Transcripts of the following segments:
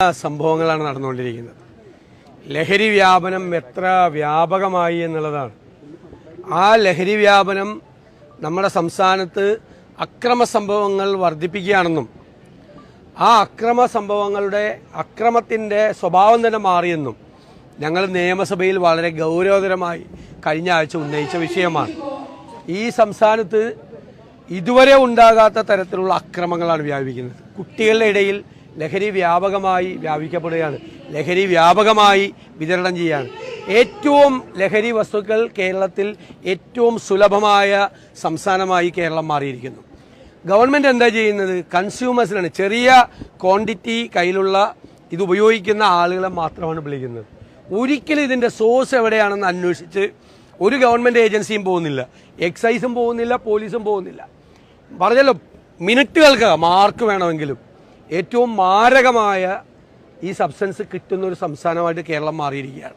സംഭവങ്ങളാണ് നടന്നുകൊണ്ടിരിക്കുന്നത്. ലഹരി വ്യാപനം എത്ര വ്യാപകമായി എന്നുള്ളതാണ്. ആ ലഹരി വ്യാപനം നമ്മുടെ സംസ്ഥാനത്ത് അക്രമ സംഭവങ്ങൾ വർദ്ധിപ്പിക്കുകയാണെന്നും ആ അക്രമ സംഭവങ്ങളുടെ അക്രമത്തിന്റെ സ്വഭാവം തന്നെ മാറിയെന്നും ഞങ്ങൾ നിയമസഭയിൽ വളരെ ഗൗരവതരമായി കഴിഞ്ഞ ആഴ്ച ഉന്നയിച്ച വിഷയമാണ്. ഈ സംസ്ഥാനത്ത് ഇതുവരെ ഉണ്ടാകാത്ത തരത്തിലുള്ള അക്രമങ്ങളാണ് വ്യാപിക്കുന്നത്. കുട്ടികളുടെ ഇടയിൽ ലഹരി വ്യാപകമായി വ്യാപിക്കപ്പെടുകയാണ്. ലഹരി വ്യാപകമായി വിതരണം ചെയ്യുകയാണ്. ഏറ്റവും ലഹരി വസ്തുക്കൾ കേരളത്തിൽ ഏറ്റവും സുലഭമായ സംസ്ഥാനമായി കേരളം മാറിയിരിക്കുന്നു. ഗവൺമെന്റ് എന്താ ചെയ്യുന്നത്? കൺസ്യൂമേഴ്സിനാണ്. ചെറിയ ക്വാണ്ടിറ്റി കയ്യിലുള്ള ഇത് ഉപയോഗിക്കുന്ന ആളുകളെ മാത്രമാണ് വിളിക്കുന്നത്. ഒരിക്കലും ഇതിന്റെ സോഴ്സ് എവിടെയാണെന്ന് അന്വേഷിച്ച് ഒരു ഗവൺമെന്റ് ഏജൻസിയും പോകുന്നില്ല. എക്സൈസും പോകുന്നില്ല പോലീസും പോകുന്നില്ല. പറഞ്ഞല്ലോ മിനിറ്റുകൾക്ക് മാർക്ക് വേണമെങ്കിലും. ഏറ്റവും മാരകമായ ഈ സബ്സ്റ്റൻസ് കിട്ടുന്ന ഒരു സംസ്ഥാനമായിട്ട് കേരളം മാറിയിരിക്കുകയാണ്.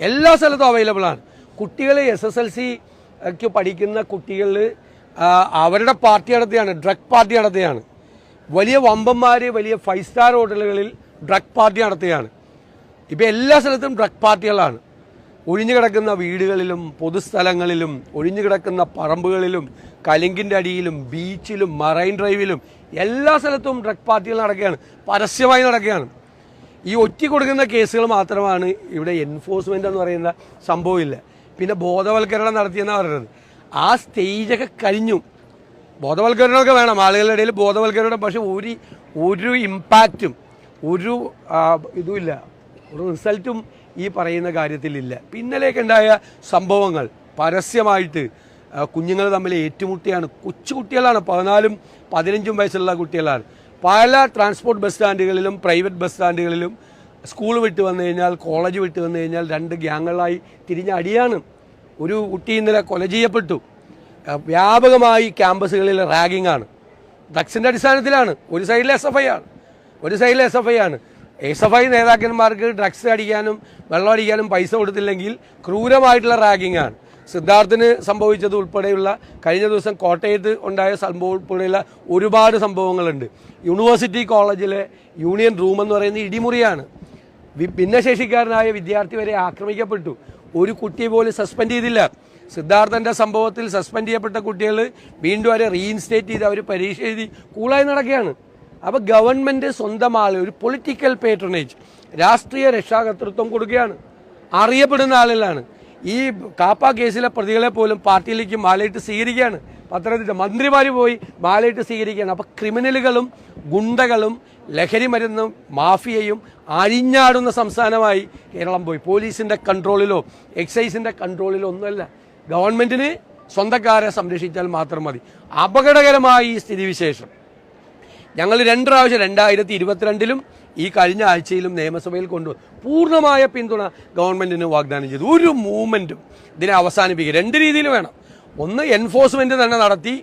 എല്ലാ സ്ഥലത്തും അവൈലബിൾ ആണ്. കുട്ടികൾ എസ് എസ് എൽ സിക്ക് പഠിക്കുന്ന കുട്ടികൾ അവരുടെ പാർട്ടി നടത്തുകയാണ് ഡ്രഗ് പാർട്ടി നടത്തുകയാണ് വലിയ വമ്പന്മാർ വലിയ ഫൈവ് സ്റ്റാർ ഹോട്ടലുകളിൽ ഡ്രഗ് പാർട്ടി നടത്തുകയാണ് ഇപ്പം എല്ലാ സ്ഥലത്തും ഡ്രഗ് പാർട്ടികളാണ് ഒഴിഞ്ഞു കിടക്കുന്ന വീടുകളിലും പൊതുസ്ഥലങ്ങളിലും ഒഴിഞ്ഞു കിടക്കുന്ന പറമ്പുകളിലും കലിങ്കിന്റെ അടിയിലും ബീച്ചിലും മറൈൻ ഡ്രൈവിലും എല്ലാ സ്ഥലത്തും ഡ്രഗ് പാർട്ടികൾ നടക്കുകയാണ്. പരസ്യമായി നടക്കുകയാണ്. ഈ ഒറ്റ കൊടുക്കുന്ന കേസുകൾ മാത്രമാണ് ഇവിടെ എൻഫോഴ്സ്മെന്റ് എന്ന് പറയുന്ന സംഭവമില്ല. പിന്നെ ബോധവൽക്കരണം നടത്തിയെന്നാണ് പറയുന്നത്. ആ സ്റ്റേജൊക്കെ കഴിഞ്ഞു. ബോധവൽക്കരണമൊക്കെ വേണം. ആളുകളുടെ ഇടയിൽ ബോധവൽക്കരണം പക്ഷേ ഒരു ഒരു ഇമ്പാക്റ്റും ഒരു ഇതുമില്ല. ഒരു റിസൾട്ടും ഈ പറയുന്ന കാര്യത്തിലില്ല പിന്നലേക്കുണ്ടായ സംഭവങ്ങൾ പരസ്യമായിട്ട് കുഞ്ഞുങ്ങൾ തമ്മിൽ ഏറ്റുമുട്ടിയാണ്. കൊച്ചു കുട്ടികളാണ് പതിനാലും പതിനഞ്ചും വയസ്സുള്ള കുട്ടികളാണ്. പല ട്രാൻസ്പോർട്ട് ബസ് സ്റ്റാൻഡുകളിലും പ്രൈവറ്റ് ബസ് സ്റ്റാൻഡുകളിലും സ്കൂൾ വിട്ട് വന്നു കഴിഞ്ഞാൽ കോളേജ് വിട്ട് വന്നു കഴിഞ്ഞാൽ രണ്ട് ഗ്യാങ്ങുകളായി തിരിഞ്ഞ അടിയാണ്. ഒരു കുട്ടി ഇന്നലെ കൊല ചെയ്യപ്പെട്ടു. വ്യാപകമായി ക്യാമ്പസുകളിൽ റാഗിംഗ് ആണ് ഡ്രഗ്സിന്റെ അടിസ്ഥാനത്തിലാണ്. ഒരു സൈഡിൽ എസ് എഫ് ഐ ആണ്. ഒരു സൈഡിൽ എസ് എഫ് ഐ ആണ്. എസ് എഫ് ഐ നേതാക്കന്മാർക്ക് ഡ്രഗ്സ് അടിക്കാനും വെള്ളം അടിക്കാനും പൈസ കൊടുത്തില്ലെങ്കിൽ ക്രൂരമായിട്ടുള്ള റാഗിംഗ് ആണ്. സിദ്ധാർത്ഥിന് സംഭവിച്ചത് ഉൾപ്പെടെയുള്ള കഴിഞ്ഞ ദിവസം കോട്ടയത്ത് ഉണ്ടായ സംഭവം ഉൾപ്പെടെയുള്ള ഒരുപാട് സംഭവങ്ങളുണ്ട്. യൂണിവേഴ്സിറ്റി കോളേജിലെ യൂണിയൻ റൂം എന്ന് പറയുന്നത് ഇടിമുറിയാണ്. ഭിന്നശേഷിക്കാരനായ വിദ്യാർത്ഥി വരെ ആക്രമിക്കപ്പെട്ടു. ഒരു കുട്ടിയെ പോലും സസ്പെൻഡ് ചെയ്തില്ല. സിദ്ധാർത്ഥന്റെ സംഭവത്തിൽ സസ്പെൻഡ് ചെയ്യപ്പെട്ട കുട്ടികൾ വീണ്ടും അവരെ റീഇൻസ്റ്റേറ്റ് ചെയ്ത് അവർ പരീക്ഷ എഴുതി കൂളായി നടക്കുകയാണ്. അപ്പോൾ ഗവൺമെന്റ് സ്വന്തമായ ഒരു പൊളിറ്റിക്കൽ പേട്രണേജ് രാഷ്ട്രീയ രക്ഷാകർത്തൃത്വം കൊടുക്കുകയാണ്. അറിയപ്പെടുന്ന ആളുകളാണ് ഈ കാപ്പ കേസിലെ പ്രതികളെ പോലും പാർട്ടിയിലേക്ക് മാലയിട്ട് സ്വീകരിക്കുകയാണ്. പത്തനംതിട്ട മന്ത്രിമാർ പോയി മാലയിട്ട് സ്വീകരിക്കുകയാണ്. അപ്പോൾ ക്രിമിനലുകളും ഗുണ്ടകളും ലഹരി മരുന്നും മാഫിയയും അഴിഞ്ഞാടുന്ന സംസ്ഥാനമായി കേരളം പോയി. പോലീസിന്റെ കൺട്രോളിലോ എക്സൈസിന്റെ കൺട്രോളിലോ ഒന്നുമല്ല. ഗവൺമെന്റിന് സ്വന്തക്കാരെ സംരക്ഷിച്ചാൽ മാത്രം മതി. അപകടകരമായ ഈ സ്ഥിതിവിശേഷം. ഞങ്ങൾ രണ്ട് പ്രാവശ്യം രണ്ടായിരത്തി ഇരുപത്തിരണ്ടിലും ഈ കഴിഞ്ഞ ആഴ്ചയിലും നിയമസഭയിൽ കൊണ്ടുവന്നു പൂർണമായ പിന്തുണ ഗവൺമെന്റിന് വാഗ്ദാനം ചെയ്തു. ഒരു മൂവ്മെന്റും ഇതിനെ അവസാനിപ്പിക്കുക. രണ്ട് രീതിയിൽ വേണം. ഒന്ന് എൻഫോഴ്സ്മെന്റ് തന്നെ നടത്തി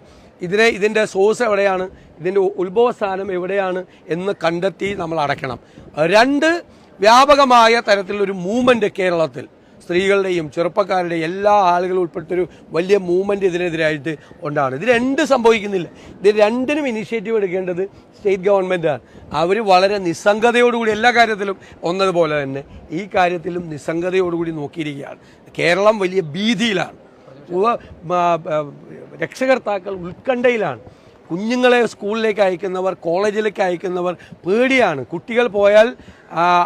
ഇതിനെ ഇതിന്റെ സോഴ്സ് എവിടെയാണ് ഇതിന്റെ ഉത്ഭവ സ്ഥാനം എവിടെയാണ് എന്ന് കണ്ടെത്തി നമ്മൾ അടയ്ക്കണം. രണ്ട് വ്യാപകമായ തരത്തിലൊരു മൂവ്മെന്റ് കേരളത്തിൽ. സ്ത്രീകളുടെയും ചെറുപ്പക്കാരുടെയും എല്ലാ ആളുകളും ഉൾപ്പെട്ടൊരു വലിയ മൂവ്മെന്റ് ഇതിനെതിരായിട്ട് ഉണ്ടാണ്. ഇത് രണ്ട് സംഭവിക്കുന്നില്ല. ഇത് രണ്ടിനും ഇനിഷ്യേറ്റീവ് എടുക്കേണ്ടത് സ്റ്റേറ്റ് ഗവൺമെന്റാണ് അവർ വളരെ നിസ്സംഗതയോടുകൂടി എല്ലാ കാര്യത്തിലും ഒന്നതുപോലെ തന്നെ ഈ കാര്യത്തിലും നിസ്സംഗതയോടുകൂടി നോക്കിയിരിക്കുകയാണ്. കേരളം വലിയ ഭീതിയിലാണ്. രക്ഷകർത്താക്കൾ ഉത്കണ്ഠയിലാണ്. കുഞ്ഞുങ്ങളെ സ്കൂളിലേക്ക് അയക്കുന്നവർ കോളേജിലേക്ക് അയക്കുന്നവർ പേടിയാണ്. കുട്ടികൾ പോയാൽ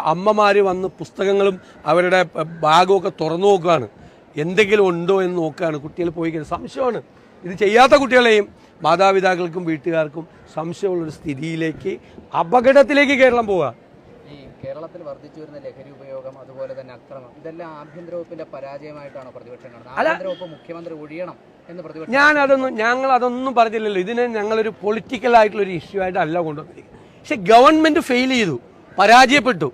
അമ്മമാർ വന്ന് പുസ്തകങ്ങളും അവരുടെ ബാഗുമൊക്കെ തുറന്നു നോക്കുകയാണ്. എന്തെങ്കിലും ഉണ്ടോ എന്ന് നോക്കുകയാണ്. കുട്ടികൾ പോയി സംശയമാണ്. ഇത് ചെയ്യാത്ത കുട്ടികളെയും മാതാപിതാക്കൾക്കും വീട്ടുകാർക്കും സംശയമുള്ളൊരു സ്ഥിതിയിലേക്ക് അപകടത്തിലേക്ക് കേരളം പോവുക. കേരളത്തിൽ വർദ്ധിച്ചു വരുന്ന ലഹരി ഉപയോഗം അതുപോലെ തന്നെ അക്രമം ഇതെല്ലാം ആഭ്യന്തര വകുപ്പിന്റെ പരാജയമായിട്ടാണോ പ്രതിപക്ഷം കാണുന്നത് ആഭ്യന്തര വകുപ്പ് മുഖ്യമന്ത്രി ഒഴിയണം എന്ന് പ്രതിപക്ഷം ഞാൻ അതൊന്നും ഞങ്ങൾ അതൊന്നും പറഞ്ഞില്ലല്ലോ. ഇതിനെ ഞങ്ങളൊരു പൊളിറ്റിക്കൽ ആയിട്ടുള്ള ഒരു ഇഷ്യൂ ആയിട്ടല്ല കൊണ്ടുവന്നിരിക്കുന്നത്. പക്ഷെ ഗവൺമെന്റ് ഫെയിൽ ചെയ്തു പരാജയപ്പെട്ടു.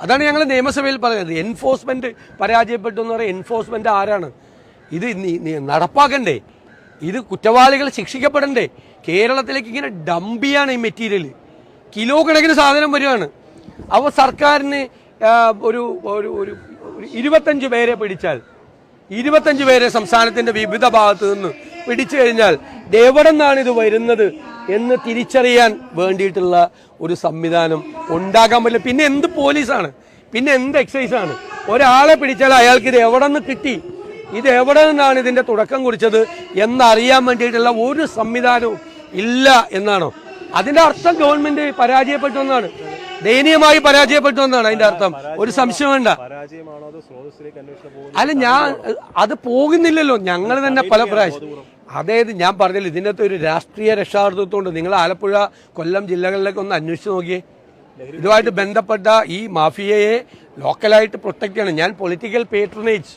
അതാണ് ഞങ്ങൾ നിയമസഭയിൽ പറയുന്നത്. എൻഫോഴ്സ്മെന്റ് പരാജയപ്പെട്ടു എന്ന് പറയുന്നത് എൻഫോഴ്സ്മെന്റ് ആരാണ്? ഇത് നടപ്പാക്കണ്ടേ. ഇത് കുറ്റവാളികൾ ശിക്ഷിക്കപ്പെടണ്ടേ. കേരളത്തിലേക്ക് ഇങ്ങനെ ഡംപ് ചെയ്യാണ് ഈ മെറ്റീരിയൽ കിലോ കണക്കിന് സാധനം വരുവാണ് അപ്പോൾ സർക്കാരിന് ഒരു ഒരു ഒരു ഇരുപത്തഞ്ച് പേരെ പിടിച്ചാൽ ഇരുപത്തഞ്ച് പേരെ സംസ്ഥാനത്തിന്റെ വിവിധ ഭാഗത്തു നിന്ന് പിടിച്ചു കഴിഞ്ഞാൽ എവിടെ നിന്നാണ് ഇത് വരുന്നത് എന്ന് തിരിച്ചറിയാൻ വേണ്ടിയിട്ടുള്ള ഒരു സംവിധാനം ഉണ്ടാക്കാൻ പറ്റില്ല. പിന്നെ എന്ത് പോലീസാണ്? പിന്നെ എന്ത് എക്സൈസ് ആണ് ഒരാളെ പിടിച്ചാൽ അയാൾക്ക് ഇത് എവിടെ നിന്ന് കിട്ടി? ഇത് എവിടെ നിന്നാണ് ഇതിന്റെ തുടക്കം കുറിച്ചത് എന്നറിയാൻ വേണ്ടിയിട്ടുള്ള ഒരു സംവിധാനവും ഇല്ല എന്നാണോ? അതിന്റെ അർത്ഥം ഗവൺമെന്റ് പരാജയപ്പെട്ടു എന്നാണ്. ദയനീയമായി പരാജയപ്പെട്ടു എന്നാണ് അതിന്റെ അർത്ഥം. ഒരു സംശയം വേണ്ട. അല്ല ഞാൻ അത് പോകുന്നില്ലല്ലോ. ഞങ്ങൾ തന്നെ പല പ്രാവശ്യം. അതായത് ഞാൻ പറഞ്ഞില്ല ഇതിനകത്ത് ഒരു രാഷ്ട്രീയ രക്ഷാകർതൃത്വമുണ്ട്. നിങ്ങൾ ആലപ്പുഴ കൊല്ലം ജില്ലകളിലേക്ക് ഒന്ന് അന്വേഷിച്ച് നോക്കിയേ. ഇതുമായിട്ട് ബന്ധപ്പെട്ട ഈ മാഫിയയെ ലോക്കലായിട്ട് പ്രൊട്ടക്ട് ചെയ്യണം. ഞാൻ പൊളിറ്റിക്കൽ പേട്രണേജ്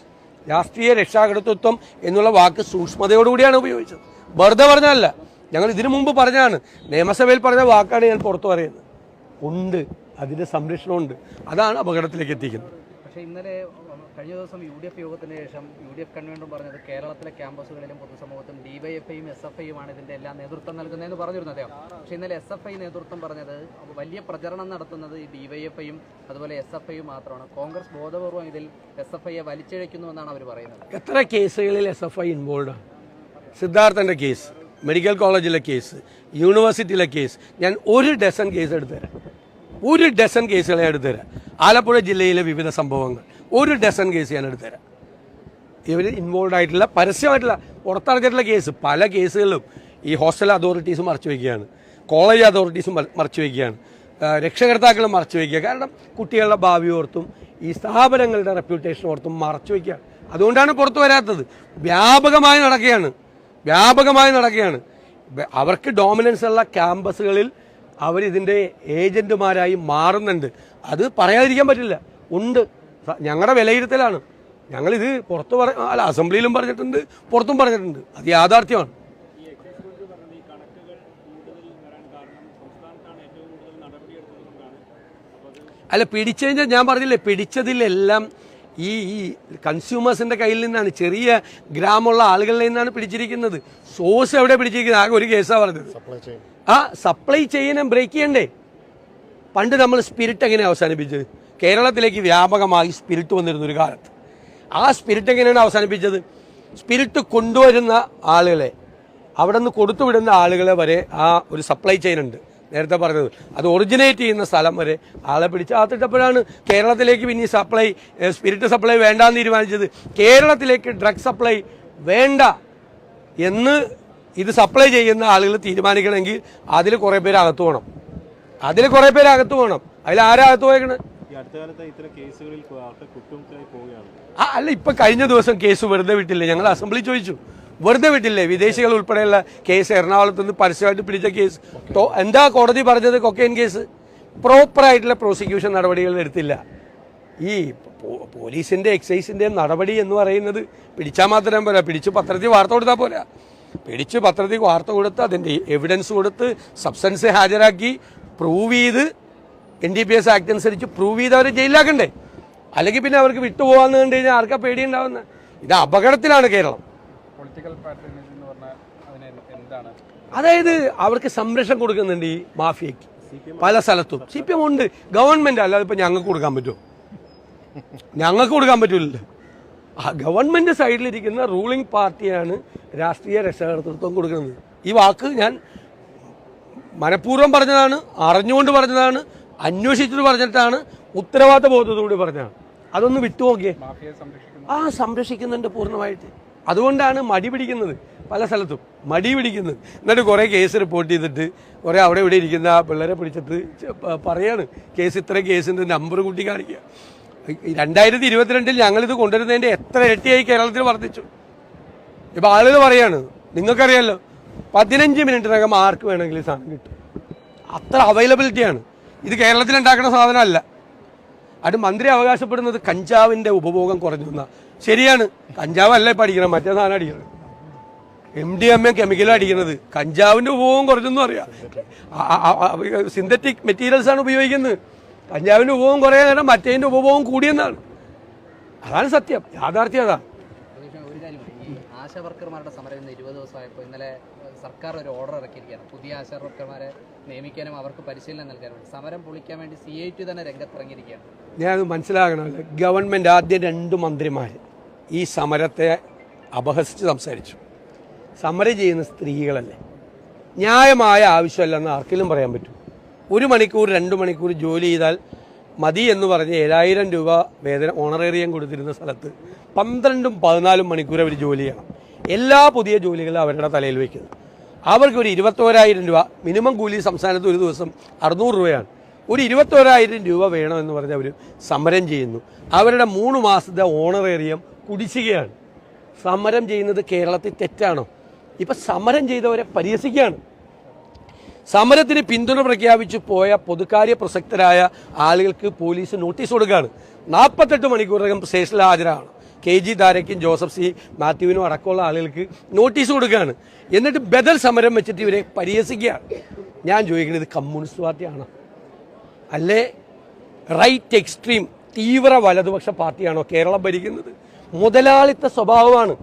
രാഷ്ട്രീയ രക്ഷാകർതൃത്വം എന്നുള്ള വാക്ക് സൂക്ഷ്മതയോടുകൂടിയാണ് ഉപയോഗിച്ചത്. വെറുതെ പറഞ്ഞതല്ല. ഞങ്ങൾ ഇതിനു മുമ്പ് പറഞ്ഞതാണ്. നിയമസഭയിൽ പറഞ്ഞ വാക്കാണ് ഞാൻ പുറത്തു പറയുന്നത്. ഉണ്ട്. അതിന്റെ സംരക്ഷണമുണ്ട്. അതാണ് അപകടത്തിലേക്ക് എത്തിക്കുന്നത്. പക്ഷേ ഇന്നലെ കഴിഞ്ഞ ദിവസം യു ഡി എഫ് യോഗത്തിന് ശേഷം യു ഡി എഫ് കൺവീനർ പറഞ്ഞത് കേരളത്തിലെ ക്യാമ്പസുകളിലും പൊതുസമൂഹത്തിലും ഡിവൈഎഫ്ഐയും എസ് എഫ് ഐയുമാണ് ഇതിന്റെ എല്ലാം നേതൃത്വം നൽകുന്നതെന്ന് പറഞ്ഞിരുന്നു അദ്ദേഹം. പക്ഷേ ഇന്നലെ എസ് എഫ് ഐ നേതൃത്വം പറഞ്ഞത് വലിയ പ്രചരണം നടത്തുന്നത് ഈ ഡിവൈഎഫ്ഐയും അതുപോലെ എസ് എഫ് ഐയും മാത്രമാണ്. കോൺഗ്രസ് ബോധപൂർവം ഇതിൽ എസ് എഫ് ഐയെ വലിച്ചിഴയ്ക്കുന്നുവെന്നാണ് അവർ പറയുന്നത്. എത്ര കേസുകളിൽ എസ് എഫ് ഐ ഇൻവോൾവ് സിദ്ധാർത്ഥന്റെ കേസ് മെഡിക്കൽ കോളേജിലെ കേസ് യൂണിവേഴ്സിറ്റിയിലെ കേസ് ഞാൻ ഒരു ഡസൻ കേസ് എടുത്തുതരാം. ഒരു ഡസൻ കേസുകളെ എടുത്തുതരാം ആലപ്പുഴ ജില്ലയിലെ വിവിധ സംഭവങ്ങൾ. ഒരു ഡസൻ കേസ് ഞാൻ എടുത്തുതരാം ഇവർ ഇൻവോൾവ് ആയിട്ടുള്ള പരസ്യമായിട്ടുള്ള പുറത്തിറക്കിയിട്ടുള്ള കേസ്. പല കേസുകളിലും ഈ ഹോസ്റ്റൽ അതോറിറ്റീസ് മറച്ചു വയ്ക്കുകയാണ് കോളേജ് അതോറിറ്റീസും മറ- മറച്ചു വയ്ക്കുകയാണ് രക്ഷകർത്താക്കൾ മറച്ചു വയ്ക്കുക കാരണം കുട്ടികളുടെ ഭാവി ഓർത്തും ഈ സ്ഥാപനങ്ങളുടെ റെപ്യൂട്ടേഷൻ ഓർത്തും മറച്ചു വയ്ക്കുകയാണ് അതുകൊണ്ടാണ് പുറത്തു വരാത്തത്. വ്യാപകമായി നടക്കുകയാണ്. വ്യാപകമായി നടക്കുകയാണ്. അവർക്ക് ഡോമിനൻസ് ഉള്ള ക്യാമ്പസുകളിൽ അവരിതിന്റെ ഏജന്റുമാരായി മാറുന്നുണ്ട്. അത് പറയാതിരിക്കാൻ പറ്റില്ല. ഉണ്ട്. ഞങ്ങളുടെ വിലയിരുത്തലാണ്. ഞങ്ങളിത് പുറത്ത് പറ അല്ല അസംബ്ലിയിലും പറഞ്ഞിട്ടുണ്ട് പുറത്തും പറഞ്ഞിട്ടുണ്ട്. അത് യാഥാർത്ഥ്യമാണ്. അല്ല പിടിച്ചതിന്റെ ഞാൻ പറഞ്ഞില്ലേ പിടിച്ചതിലെല്ലാം ഈ ഈ കൺസ്യൂമേഴ്സിന്റെ കയ്യിൽ നിന്നാണ് ചെറിയ ഗ്രാമമുള്ള ആളുകളിൽ നിന്നാണ് പിടിച്ചിരിക്കുന്നത്. സോഴ്സ് എവിടെ പിടിച്ചിരിക്കുന്നത്? ആകെ ഒരു കേസാണ് പറഞ്ഞത്. ആ സപ്ലൈ ചെയ്യാനും ബ്രേക്ക് ചെയ്യണ്ടേ? പണ്ട് നമ്മൾ സ്പിരിറ്റ് എങ്ങനെ അവസാനിപ്പിച്ചത്? കേരളത്തിലേക്ക് വ്യാപകമായി സ്പിരിറ്റ് വന്നിരുന്ന ഒരു കാലത്ത്. ആ സ്പിരിറ്റ് എങ്ങനെയാണ് അവസാനിപ്പിച്ചത്? സ്പിരിറ്റ് കൊണ്ടുവരുന്ന ആളുകളെ അവിടെ നിന്ന് കൊടുത്തുവിടുന്ന ആളുകളെ വരെ ആ ഒരു സപ്ലൈ ചെയിൻ ഉണ്ട്. നേരത്തെ പറഞ്ഞത് അത് ഒറിജിനേറ്റ് ചെയ്യുന്ന സ്ഥലം വരെ ആളെ പിടിച്ച് ആത്തിട്ടപ്പോഴാണ് കേരളത്തിലേക്ക് പിന്നെ സപ്ലൈ സ്പിരിറ്റ് സപ്ലൈ വേണ്ടാന്ന് തീരുമാനിച്ചത്. കേരളത്തിലേക്ക് ഡ്രഗ് സപ്ലൈ വേണ്ട എന്ന് ഇത് സപ്ലൈ ചെയ്യുന്ന ആളുകൾ തീരുമാനിക്കണമെങ്കിൽ അതിൽ കുറേ പേര് അകത്ത് പോകണം അതിൽ കുറേ പേര് അകത്ത് പോകണം അതിൽ ആരാ അകത്ത് ആ അല്ല ഇപ്പൊ കഴിഞ്ഞ ദിവസം കേസ് വെറുതെ വിട്ടില്ലേ? ഞങ്ങൾ അസംബ്ലി ചോദിച്ചു. വെറുതെ വിട്ടില്ലേ? വിദേശികൾ ഉൾപ്പെടെയുള്ള കേസ് എറണാകുളത്ത് നിന്ന് പരസ്യമായിട്ട് പിടിച്ച കേസ്. എന്താ കോടതി പറഞ്ഞത് കൊക്കൈൻ കേസ്? പ്രോപ്പറായിട്ടുള്ള പ്രോസിക്യൂഷൻ നടപടികൾ എടുത്തില്ല. ഈ പോലീസിന്റെ എക്സൈസിന്റെ നടപടി എന്ന് പറയുന്നത് പിടിച്ചാൽ മാത്രം പോരാ. പിടിച്ച് പത്രത്തിൽ വാർത്ത കൊടുത്താൽ പോരാ. പിടിച്ച് പത്രത്തിൽ വാർത്ത കൊടുത്ത് അതിന്റെ എവിഡൻസ് കൊടുത്ത് സബ്സ്റ്റൻസ് ഹാജരാക്കി പ്രൂവ് ചെയ്ത് N D P S act അനുസരിച്ച് പ്രൂവ് ചെയ്ത് അവരെ ജയിലിലാക്കണ്ടേ? അല്ലെങ്കിൽ പിന്നെ അവർക്ക് വിട്ടുപോകാന്ന് കണ്ടു കഴിഞ്ഞാൽ ആർക്കാ പേടിയുണ്ടാവുന്ന? ഇത് അപകടത്തിലാണ് കേരളം. അതായത് അവർക്ക് സംരക്ഷണം കൊടുക്കുന്നുണ്ട് ഈ മാഫിയക്ക് പല സ്ഥലത്തും. സി പി എം ഉണ്ട്. ഗവൺമെന്റ് അല്ലാതെ ഇപ്പൊ ഞങ്ങൾക്ക് കൊടുക്കാൻ പറ്റുമോ? ഞങ്ങൾക്ക് കൊടുക്കാൻ പറ്റൂലല്ലോ. ആ ഗവൺമെന്റ് സൈഡിലിരിക്കുന്ന റൂളിംഗ് പാർട്ടിയാണ് രാഷ്ട്രീയ രക്ഷകർത്തൃത്വം കൊടുക്കുന്നത്. ഈ വാക്ക് ഞാൻ മനഃപൂർവം പറഞ്ഞതാണ് അറിഞ്ഞുകൊണ്ട് പറഞ്ഞതാണ് അന്വേഷിച്ചിട്ട് പറഞ്ഞിട്ടാണ് ഉത്തരവാദിത്ത ബോധത്തോടുകൂടി പറഞ്ഞതാണ്. അതൊന്ന് വിട്ടുനോക്കിയേ. ആ സംരക്ഷിക്കുന്നുണ്ട് പൂർണമായിട്ട്. അതുകൊണ്ടാണ് മടി പിടിക്കുന്നത് പല സ്ഥലത്തും. മടി പിടിക്കുന്നത്. എന്നിട്ട് കുറേ കേസ് റിപ്പോർട്ട് ചെയ്തിട്ട് കുറേ അവിടെ ഇവിടെ ഇരിക്കുന്ന പിള്ളേരെ പിടിച്ചിട്ട് പറയാണ്. കേസ് ഇത്ര കേസിന്റെ നമ്പർ കൂട്ടി കാണിക്കുക. രണ്ടായിരത്തി ഇരുപത്തിരണ്ടിൽ ഞങ്ങളിത് കൊണ്ടുവരുന്നതിന്റെ എത്ര ഇരട്ടിയായി കേരളത്തിൽ വർദ്ധിച്ചു. ഇപ്പൊ ആളുകൾ പറയാണ് നിങ്ങൾക്കറിയാലോ പതിനഞ്ച് മിനിറ്റിനകം ആർക്ക് വേണമെങ്കിലും സാധനം കിട്ടും. അത്ര അവൈലബിലിറ്റിയാണ് ഇത് കേരളത്തിൽ ഉണ്ടാക്കുന്ന സാധനമല്ല. അത് മന്ത്രി അവകാശപ്പെടുന്നത് കഞ്ചാവിന്റെ ഉപഭോഗം കുറഞ്ഞു എന്നാ. ശരിയാണ് കഞ്ചാവ് അല്ല ഇപ്പം അടിക്കണം മറ്റേ സാധനം അടിക്കണം എം ഡി എം എ കെമിക്കലും അടിക്കുന്നത് കഞ്ചാവിന്റെ ഉപഭോഗം കുറഞ്ഞെന്ന് അറിയാം സിന്തറ്റിക് മെറ്റീരിയൽസ് ആണ് ഉപയോഗിക്കുന്നത്. കഞ്ചാവിന്റെ ഉപഭോഗം കുറയാൻ നേരം മറ്റേതിന്റെ ഉപഭോഗം കൂടിയെന്നാണ്. അതാണ് സത്യം. യാഥാർത്ഥ്യം അതാണ് ആശാ വർക്കർമാരുടെ സമരം ഇന്ന് ഇരുപത് ദിവസമായപ്പോൾ ഇന്നലെ സർക്കാർ ഒരു ഓർഡർ ഇറക്കിയിരിക്കുകയാണ്. പുതിയ ആശാ വർക്കർമാരെ നിയമിക്കാനും അവർക്ക് പരിശീലനം നൽകാനും സമരം പൊളിക്കാൻ വേണ്ടി സി ഐ ടി തന്നെ രംഗത്തിറങ്ങിയിരിക്കുകയാണ്. ഞാൻ മനസ്സിലാകണമല്ല ഗവൺമെന്റ് ആദ്യം രണ്ട് മന്ത്രിമാർ ഈ സമരത്തെ അപഹസിച്ച് സംസാരിച്ചു. സമരം ചെയ്യുന്ന സ്ത്രീകളല്ലേ? ന്യായമായ ആവശ്യമല്ലെന്ന് ആർക്കെങ്കിലും പറയാൻ പറ്റും ഒരു മണിക്കൂർ രണ്ട് മണിക്കൂർ ജോലി ചെയ്താൽ മതി എന്ന് പറഞ്ഞ് ഏഴായിരം രൂപ വേതനം ഓണറേറിയം കൊടുത്തിരുന്ന സ്ഥലത്ത് പന്ത്രണ്ടും പതിനാലും മണിക്കൂർ അവർ ജോലി ചെയ്യണം. എല്ലാ പുതിയ ജോലികളും അവരുടെ തലയിൽ വയ്ക്കുന്നു. അവർക്ക് ഒരു ഇരുപത്തോരായിരം രൂപ മിനിമം കൂലി സംസ്ഥാനത്ത് ഒരു ദിവസം അറുന്നൂറ് രൂപയാണ്. ഒരു ഇരുപത്തോരായിരം രൂപ വേണമെന്ന് പറഞ്ഞ് അവർ സമരം ചെയ്യുന്നു. അവരുടെ മൂന്ന് മാസത്തെ ഓണറേറിയം കുടിശ്ശികയാണ്. സമരം ചെയ്യുന്നത് കേരളത്തിൽ തെറ്റാണോ? ഇപ്പം സമരം ചെയ്തവരെ പരിഹസിക്കുകയാണ്. സമരത്തിന് പിന്തുണ പ്രഖ്യാപിച്ചു പോയ പൊതുകാര്യ പ്രസക്തരായ ആളുകൾക്ക് പോലീസ് നോട്ടീസ് കൊടുക്കുകയാണ്. നാൽപ്പത്തെട്ട് മണിക്കൂറകം സ്റ്റേഷനിൽ ഹാജരാണ് കെ ജി താരയ്ക്കും ജോസഫ് സി മാത്യുവിനും അടക്കമുള്ള ആളുകൾക്ക് നോട്ടീസ് കൊടുക്കുകയാണ്. എന്നിട്ട് ബദൽ സമരം വെച്ചിട്ട് ഇവരെ പരിഹസിക്കുകയാണ്. ഞാൻ ചോദിക്കുന്നത് കമ്മ്യൂണിസ്റ്റ് പാർട്ടിയാണോ? അല്ലേ? റൈറ്റ് എക്സ്ട്രീം തീവ്ര വലതുപക്ഷ പാർട്ടിയാണോ കേരളം ഭരിക്കുന്നത്? മുതലാളിത്ത സ്വഭാവമാണ്.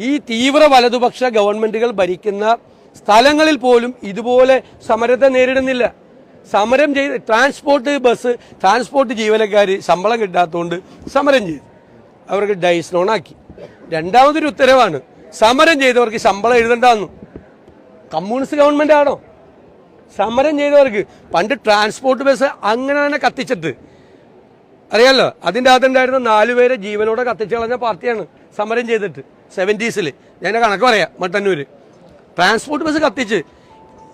ഈ തീവ്ര വലതുപക്ഷ ഗവൺമെന്റുകൾ ഭരിക്കുന്ന സ്ഥലങ്ങളിൽ പോലും ഇതുപോലെ സമരത്തെ നേരിടുന്നില്ല. സമരം ചെയ്ത് ട്രാൻസ്പോർട്ട് ബസ് ട്രാൻസ്പോർട്ട് ജീവനക്കാർ ശമ്പളം കിട്ടാത്തതുകൊണ്ട് സമരം ചെയ്തു. അവർക്ക് ഡൈസ് ലോണാക്കി രണ്ടാമതൊരു ഉത്തരവാണ് സമരം ചെയ്തവർക്ക് ശമ്പളം എഴുതണ്ടെന്നു. കമ്മ്യൂണിസ്റ്റ് ഗവൺമെന്റ് ആണോ? സമരം ചെയ്തവർക്ക് പണ്ട് ട്രാൻസ്പോർട്ട് ബസ് അങ്ങനെ തന്നെ കത്തിച്ചിട്ട്. അറിയാലോ അതിന്റെ അകത്തുണ്ടായിരുന്ന നാലുപേരെ ജീവനോടെ കത്തിച്ചു കളഞ്ഞ പാർട്ടിയാണ് സമരം ചെയ്തിട്ട്. സെവന്റീസിൽ ഞാൻ കണക്ക് പറയാം മട്ടന്നൂര്. ട്രാൻസ്പോർട്ട് ബസ് കത്തിച്ച്.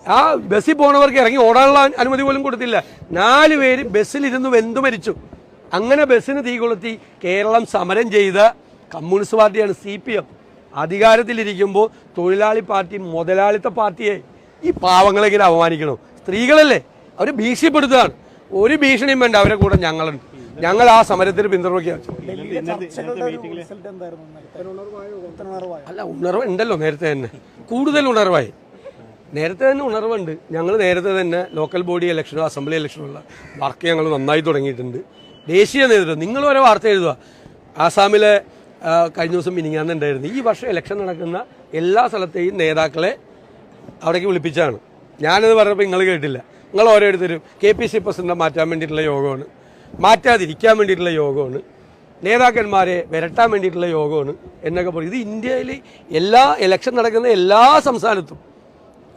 ആ ബസ്സിൽ പോണവർക്ക് ഇറങ്ങി ഓടാനുള്ള അനുമതി പോലും കൊടുത്തില്ല. നാല് പേര് ബസ്സിലിരുന്ന് വെന്തു മരിച്ചു. അങ്ങനെ ബസ്സിന് തീ കൊളുത്തി കേരളം സമരം ചെയ്ത കമ്മ്യൂണിസ്റ്റ് പാർട്ടിയാണ് സി പി എം. അധികാരത്തിലിരിക്കുമ്പോൾ തൊഴിലാളി പാർട്ടി മുതലാളിത്ത പാർട്ടിയെ ഈ പാവങ്ങളെങ്കിലും അപമാനിക്കണോ. സ്ത്രീകളല്ലേ അവർ ഭീഷണിപ്പെടുത്തുകയാണ്. ഒരു ഭീഷണിയും വേണ്ട അവരെ കൂടെ ഞങ്ങളുണ്ട്. ഞങ്ങൾ ആ സമരത്തിന് പിന്തുണ പ്രഖ്യാപിച്ചു അല്ല ഉണർവ് ഉണ്ടല്ലോ നേരത്തെ തന്നെ. കൂടുതൽ ഉണർവായി. നേരത്തെ തന്നെ ഉണർവുണ്ട്. ഞങ്ങൾ നേരത്തെ തന്നെ ലോക്കൽ ബോഡി ഇലക്ഷനോ അസംബ്ലി ഇലക്ഷനോ ഉള്ള വർക്ക് ഞങ്ങൾ നന്നായി തുടങ്ങിയിട്ടുണ്ട്. ദേശീയ നേതൃത്വം നിങ്ങൾ ഓരോ വാർത്ത എഴുതുക. ആസാമിലെ കഴിഞ്ഞ ദിവസം മിനിങ്ങാന്നുണ്ടായിരുന്നു ഈ വർഷം ഇലക്ഷൻ നടക്കുന്ന എല്ലാ സ്ഥലത്തെയും നേതാക്കളെ അവിടേക്ക് വിളിപ്പിച്ചാണ് ഞാനത് പറഞ്ഞപ്പോൾ നിങ്ങൾ കേട്ടില്ല. നിങ്ങൾ ഓരോരുത്തരും കെ പി സി പ്രസിഡന്റ് മാറ്റാൻ വേണ്ടിയിട്ടുള്ള യോഗമാണ്. മാറ്റാതിരിക്കാൻ വേണ്ടിയിട്ടുള്ള യോഗമാണ്. നേതാക്കന്മാരെ വിരട്ടാൻ വേണ്ടിയിട്ടുള്ള യോഗമാണ് എന്നൊക്കെ പറയും. ഇത് ഇന്ത്യയിൽ എല്ലാ ഇലക്ഷൻ നടക്കുന്ന എല്ലാ സംസ്ഥാനത്തും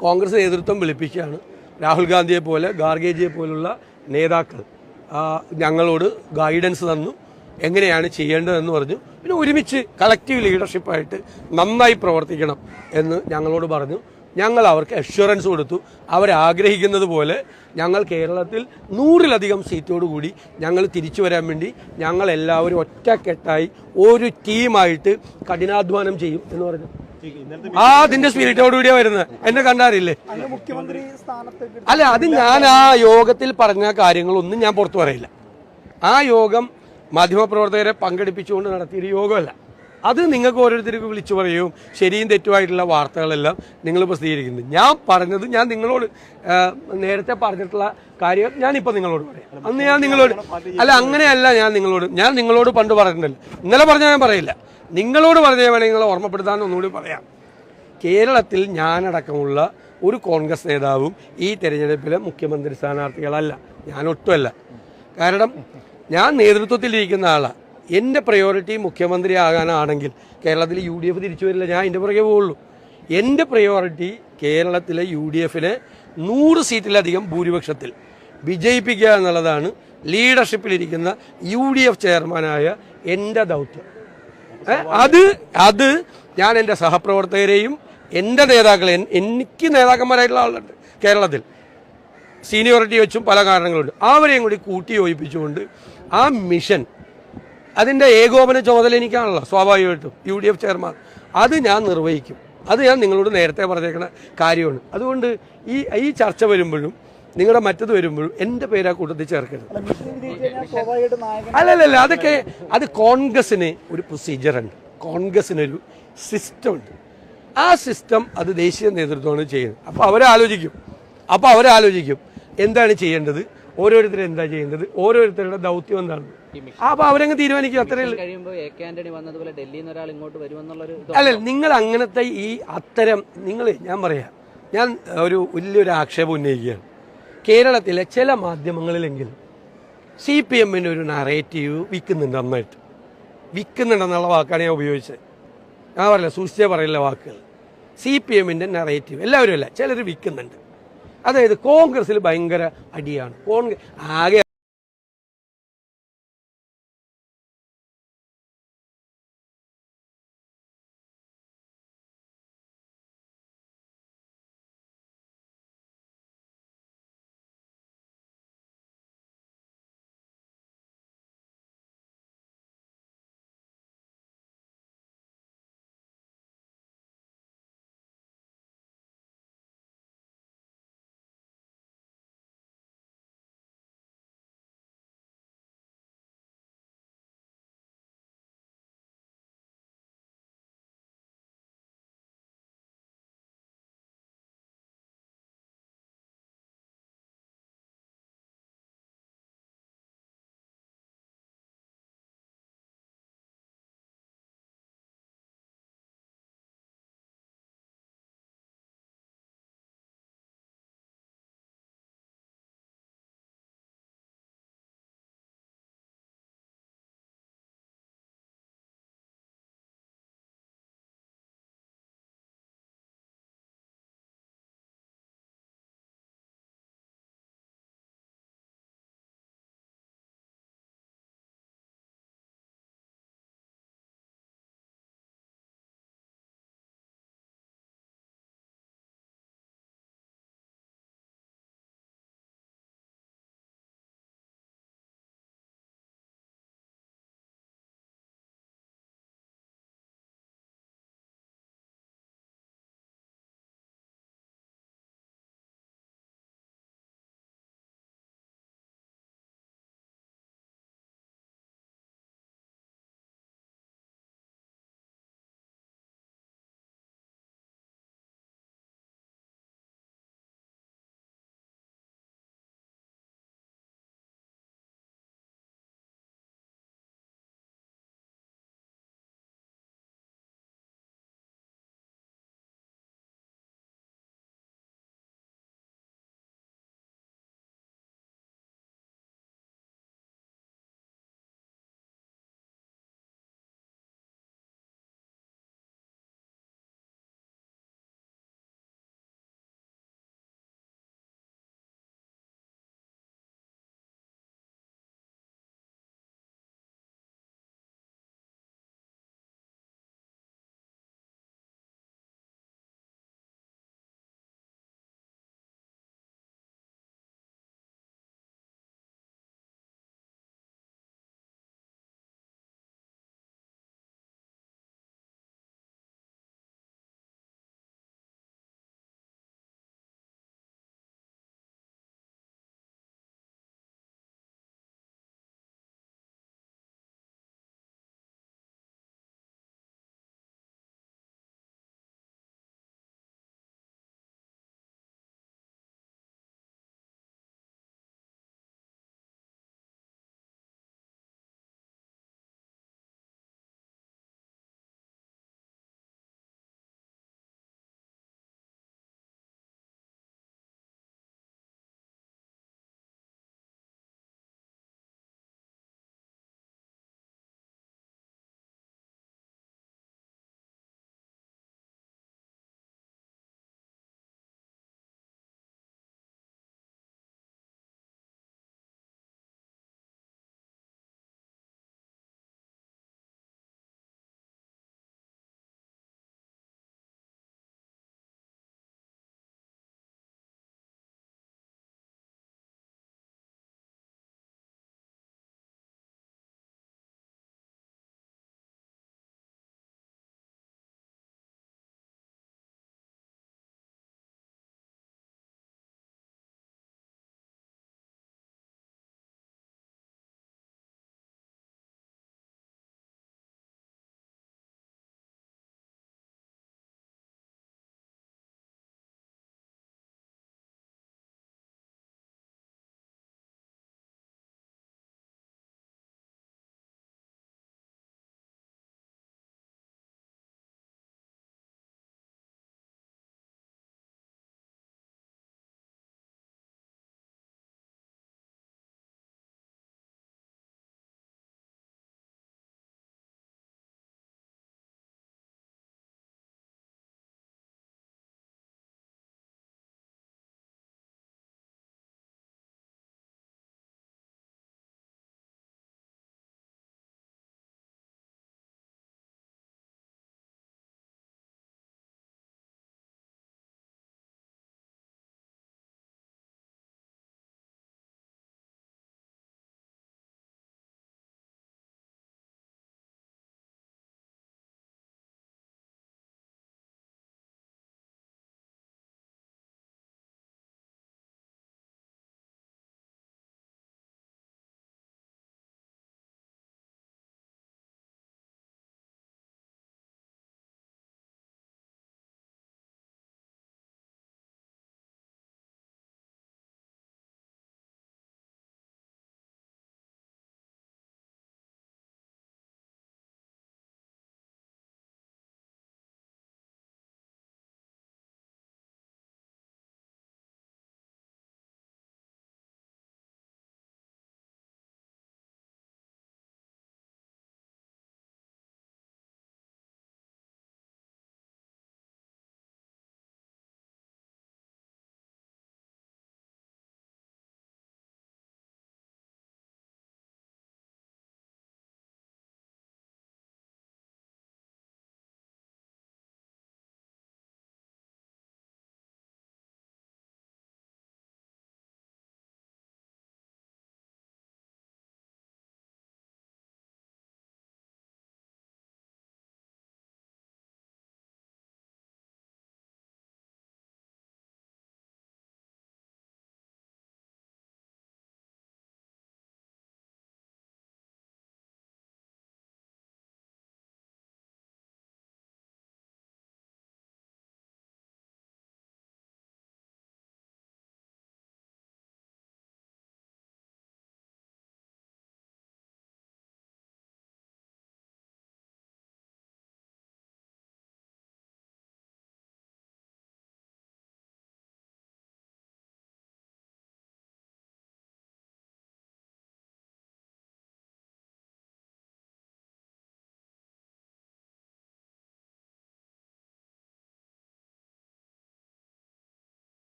കോൺഗ്രസ് നേതൃത്വം വിളിപ്പിക്കുകയാണ്. രാഹുൽ ഗാന്ധിയെ പോലെ ഗാർഗേജിയെ പോലുള്ള നേതാക്കൾ ഞങ്ങളോട് ഗൈഡൻസ് തന്നു. എങ്ങനെയാണ് ചെയ്യേണ്ടതെന്ന് പറഞ്ഞു. പിന്നെ ഒരുമിച്ച് കളക്റ്റീവ് ലീഡർഷിപ്പായിട്ട് നന്നായി പ്രവർത്തിക്കണം എന്ന് ഞങ്ങളോട് പറഞ്ഞു. ഞങ്ങൾ അവർക്ക് അഷ്വറൻസ് കൊടുത്തു അവരാഗ്രഹിക്കുന്നത് പോലെ ഞങ്ങൾ കേരളത്തിൽ നൂറിലധികം സീറ്റോടുകൂടി ഞങ്ങൾ തിരിച്ചു വരാൻ വേണ്ടി ഞങ്ങൾ എല്ലാവരും ഒറ്റക്കെട്ടായി ഒരു ടീമായിട്ട് കഠിനാധ്വാനം ചെയ്യും എന്ന് പറഞ്ഞു. ആ അതിന്റെ സ്പിരിറ്റോട് കൂടിയാ വരുന്നത്. എന്നെ കണ്ടാറില്ലേ? അല്ല അത് ഞാൻ ആ യോഗത്തിൽ പറഞ്ഞ കാര്യങ്ങളൊന്നും ഞാൻ പുറത്തു പറയില്ല. ആ യോഗം മാധ്യമപ്രവർത്തകരെ പങ്കെടുപ്പിച്ചുകൊണ്ട് നടത്തിയൊരു യോഗമല്ല. അത് നിങ്ങൾക്ക് ഓരോരുത്തർക്ക് വിളിച്ചു പറയും. ശരിയും തെറ്റുമായിട്ടുള്ള വാർത്തകളെല്ലാം നിങ്ങൾ പ്രസിദ്ധീകരിക്കുന്നത് ഞാൻ പറഞ്ഞത് ഞാൻ നിങ്ങളോട് നേരത്തെ പറഞ്ഞിട്ടുള്ള കാര്യം ഞാനിപ്പോൾ നിങ്ങളോട് പറയാം. അന്ന് ഞാൻ നിങ്ങളോട് അല്ല അങ്ങനെയല്ല ഞാൻ നിങ്ങളോട് ഞാൻ നിങ്ങളോട് പണ്ട് പറഞ്ഞിട്ടുണ്ടല്ലോ ഇന്നലെ പറഞ്ഞാൽ ഞാൻ പറയില്ല. നിങ്ങളോട് പറഞ്ഞാൽ വേണമെങ്കിൽ നിങ്ങളെ ഓർമ്മപ്പെടുത്താൻ ഒന്നുകൂടി പറയാം. കേരളത്തിൽ ഞാനടക്കമുള്ള ഒരു കോൺഗ്രസ് നേതാവും ഈ തെരഞ്ഞെടുപ്പിലെ മുഖ്യമന്ത്രി സ്ഥാനാർത്ഥികളല്ല. ഞാനൊട്ടുമല്ല. കാരണം ഞാൻ നേതൃത്വത്തിലിരിക്കുന്ന ആളാണ് എന്റെ പ്രയോറിറ്റി മുഖ്യമന്ത്രി ആകാനാണെങ്കിൽ കേരളത്തിൽ യു ഡി എഫ് തിരിച്ചു വരില്ല. ഞാൻ എന്റെ പുറകെ പോവുള്ളൂ. എന്റെ പ്രയോറിറ്റി കേരളത്തിലെ യു ഡി എഫിനെ നൂറ് സീറ്റിലധികം ഭൂരിപക്ഷത്തിൽ വിജയിപ്പിക്കുക എന്നുള്ളതാണ് ലീഡർഷിപ്പിലിരിക്കുന്ന യു ഡി എഫ് ചെയർമാനായ എന്റെ ദൗത്യം അത് അത് ഞാൻ എന്റെ സഹപ്രവർത്തകരെയും എന്റെ നേതാക്കളെ എനിക്ക് നേതാക്കന്മാരായിട്ടുള്ള ആളുണ്ട് കേരളത്തിൽ. സീനിയോറിറ്റി വെച്ചും പല കാരണങ്ങളുണ്ട്. അവരെയും കൂടി കൂട്ടി യോജിപ്പിച്ചുകൊണ്ട് ആ മിഷൻ അതിന്റെ ഏകോപന ചുമതല എനിക്കാണല്ലോ സ്വാഭാവികമായിട്ടും. U D F chairman. അത് ഞാൻ നിർവഹിക്കും. അത് ഞാൻ നിങ്ങളോട് നേരത്തെ പറഞ്ഞേക്കുന്ന കാര്യമാണ്. അതുകൊണ്ട് ഈ ഈ ചർച്ച വരുമ്പോഴും നിങ്ങളുടെ മറ്റത് വരുമ്പോഴും എന്റെ പേര് ആ കൂട്ടത്തിൽ ചേർക്കരുത്. അല്ല അതൊക്കെ അത് കോൺഗ്രസിന് ഒരു പ്രൊസീജിയർ ഉണ്ട്. കോൺഗ്രസിനൊരു സിസ്റ്റം ഉണ്ട്. ആ സിസ്റ്റം അത് ദേശീയ നേതൃത്വമാണ് ചെയ്യുന്നത്. അപ്പോൾ അവരാലോചിക്കും. അപ്പോൾ അവരാലോചിക്കും. എന്താണ് ചെയ്യേണ്ടത്? ഓരോരുത്തരും എന്താ ചെയ്യേണ്ടത് ഓരോരുത്തരുടെ ദൗത്യം എന്താണ്? അപ്പൊ അവരങ്ങ് തീരുമാനിക്കും. അത്രേ അല്ല നിങ്ങൾ അങ്ങനത്തെ ഈ അത്തരം നിങ്ങൾ ഞാൻ പറയാം ഞാൻ ഒരു വലിയൊരു ആക്ഷേപം ഉന്നയിക്കുകയാണ്. കേരളത്തിലെ ചില മാധ്യമങ്ങളിലെങ്കിലും സി പി എമ്മിന്റെ ഒരു നറേറ്റീവ് വിൽക്കുന്നുണ്ട് നന്നായിട്ട്. വിൽക്കുന്നുണ്ടെന്നുള്ള വാക്കാണ് ഞാൻ ഉപയോഗിച്ചത്. ഞാൻ പറയില്ല സൂക്ഷിച്ചേ പറയില്ല വാക്കുകൾ. സി പി എമ്മിന്റെ നറേറ്റീവ് എല്ലാവരും അല്ല ചിലർ വിൽക്കുന്നുണ്ട്. അതായത് കോൺഗ്രസ്സിൽ ഭയങ്കര അടിയാണ്. കോൺഗ്രസ് ആകെ